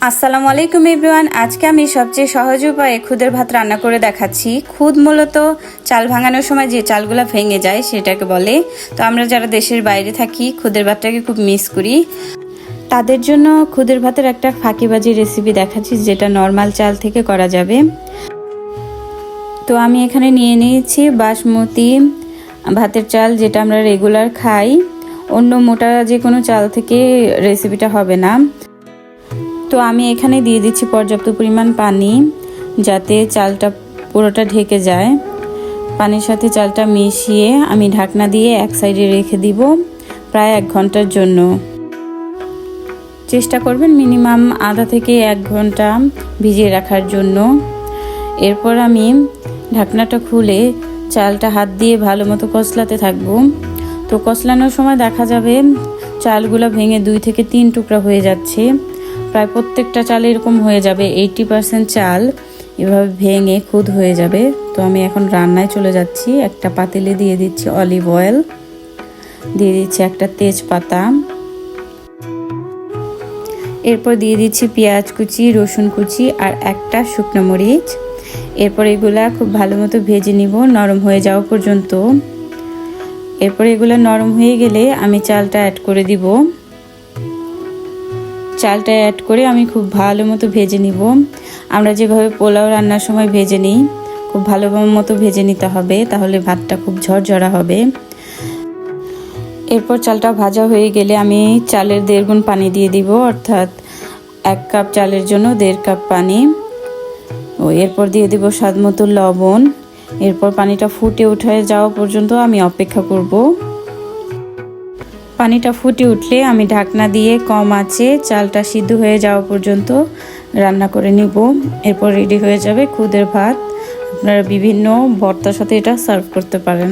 আসসালামু আলাইকুম এভরিওয়ান। আজকে আমি সবচেয়ে সহজ উপায়ে খুদের ভাত রান্না করে দেখাচ্ছি। খুদ মূলত চাল ভাঙানোর সময় যে চালগুলো ভেঙে যায় সেটাকে বলে। তো আমরা যারা দেশের বাইরে থাকি, খুদের ভাতটাকে খুব মিস করি। তাদের জন্য খুদের ভাতের একটা ফাঁকিবাজি রেসিপি দেখাচ্ছি, যেটা নর্মাল চাল থেকে করা যাবে। তো আমি এখানে নিয়ে নিয়েছি বাসমতি ভাতের চাল, যেটা আমরা রেগুলার খাই। অন্য মোটা যে কোনো চাল থেকে রেসিপিটা হবে না। তো আমি এখানে দিয়ে দিচ্ছি পর্যাপ্ত পরিমাণ পানি যাতে চালটা পুরোটা ঢেকে যায়। পানির সাথে চালটা মিশিয়ে আমি ঢাকনা দিয়ে এক সাইডে রেখে দিব প্রায় এক ঘণ্টার জন্য। চেষ্টা করবেন মিনিমাম আধা থেকে এক ঘণ্টা ভিজিয়ে রাখার জন্য। এরপর আমি ঢাকনাটা খুলে চালটা হাত দিয়ে ভালো মতো কষলাতে থাকব। তো কষলানোর সময় দেখা যাবে চালগুলো ভেঙে দুই থেকে তিন টুকরা হয়ে যাচ্ছে। প্রায় প্রত্যেকটা চাল এরকম হয়ে যাবে এইটি পার্সেন্ট চাল এভাবে ভেঙে খুদ হয়ে যাবে। তো আমি এখন রান্নায় চলে যাচ্ছি, একটা পাতিলে দিয়ে দিচ্ছি অলিভ অয়েল দিয়ে দিচ্ছি একটা তেজপাতা, এরপর দিয়ে দিচ্ছি পেঁয়াজ কুচি, রসুন কুচি আর একটা শুকনো মরিচ। এরপর এগুলা খুব ভালো মতো ভেজে নিব, নরম হয়ে যাওয়া পর্যন্ত। এরপর এগুলো নরম হয়ে গেলে আমি চালটা অ্যাড করে দিব। চালটা অ্যাড করে আমি খুব ভালো মতো ভেজে নিব। আমরা যেভাবে পোলাও রান্নার সময় ভেজে নিই, খুব ভালো মতো ভেজে নিতে হবে, তাহলে ভাতটা খুব ঝরঝরা হবে। এরপর চালটা ভাজা হয়ে গেলে আমি চালের দেড় গুণ পানি দিয়ে দিব, অর্থাৎ এক কাপ চালের জন্য দেড় কাপ পানি। ও, এরপর দিয়ে দিব স্বাদ মতো লবণ। এরপর পানিটা ফুটে উঠে যাওয়া পর্যন্ত আমি অপেক্ষা করব। পানিটা ফুটে উঠলে আমি ঢাকনা দিয়ে কম আছে, চালটা সিদ্ধ হয়ে যাওয়া পর্যন্ত রান্না করে নিব। এরপর রেডি হয়ে যাবে খুদের ভাত। আপনারা বিভিন্ন ভর্তার সাথে এটা সার্ভ করতে পারেন।